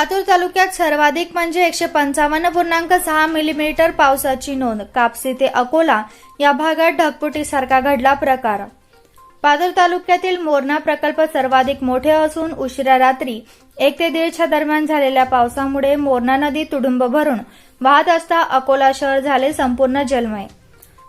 तालुक्यात सर्वाधिक म्हणजे एकशे पंचावन्न पूर्णांक सहा मिलीमीटर पावसाची नोंद. कापसी ते अकोला या भागात ढगपुटीसारखा घडला प्रकार. पातूर तालुक्यातील मोरणा प्रकल्प सर्वाधिक मोठे असून उशिरा रात्री एक ते दीडच्या दरम्यान झालेल्या पावसामुळे मोरणा नदी तुडुंब भरून वाहत असता अकोला शहर झाले संपूर्ण जलमय.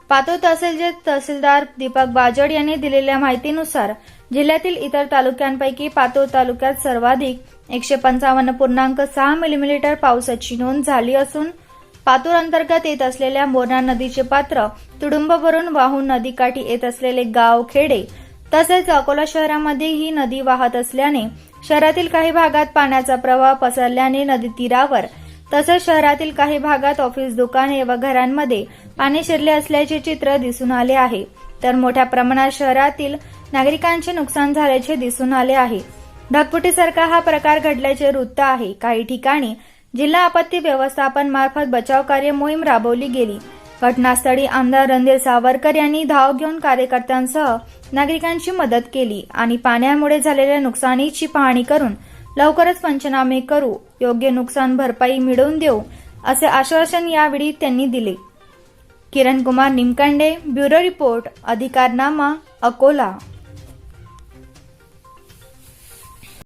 पातूर तहसीलचे तहसीलदार दीपक बाजड यांनी दिलेल्या माहितीनुसार जिल्ह्यातील इतर तालुक्यांपैकी पातूर तालुक्यात सर्वाधिक एकशे पंचावन्न पूर्णांक सहा मिलीमीटर पावसाची नोंद झाली असून पातूर अंतर्गत येत असलेल्या मोरणा नदीचे पात्र तुडुंब भरून वाहून नदीकाठी येत असलेले गाव खेडे तसेच अकोला शहरामध्ये ही नदी वाहत असल्याने शहरातील काही भागात पाण्याचा प्रवाह पसरल्याने नदी तीरावर तसेच शहरातील काही भागात ऑफिस दुकाने व घरांमध्ये पाणी शिरले असल्याचे चित्र दिसून आले आहे. तर मोठ्या प्रमाणात शहरातील नागरिकांचे नुकसान झाल्याचे दिसून आले आहे. ढगफुटीसारखा हा प्रकार घडल्याचे वृत्त आहे. काही ठिकाणी जिल्हा आपत्ती व्यवस्थापन मार्फत बचाव कार्य मोहीम राबवली गेली. घटनास्थळी आमदार रणधीर सावरकर यांनी धाव घेऊन कार्यकर्त्यांसह नागरिकांची मदत केली आणि पाण्यामुळे झालेल्या नुकसानीची पाहणी करून लवकरच पंचनामे करू योग्य नुकसान भरपाई मिळवून देऊ असे आश्वासन यावेळी त्यांनी दिले. Kiran Kumar Nimkande bureau report Adhikarnama Akola.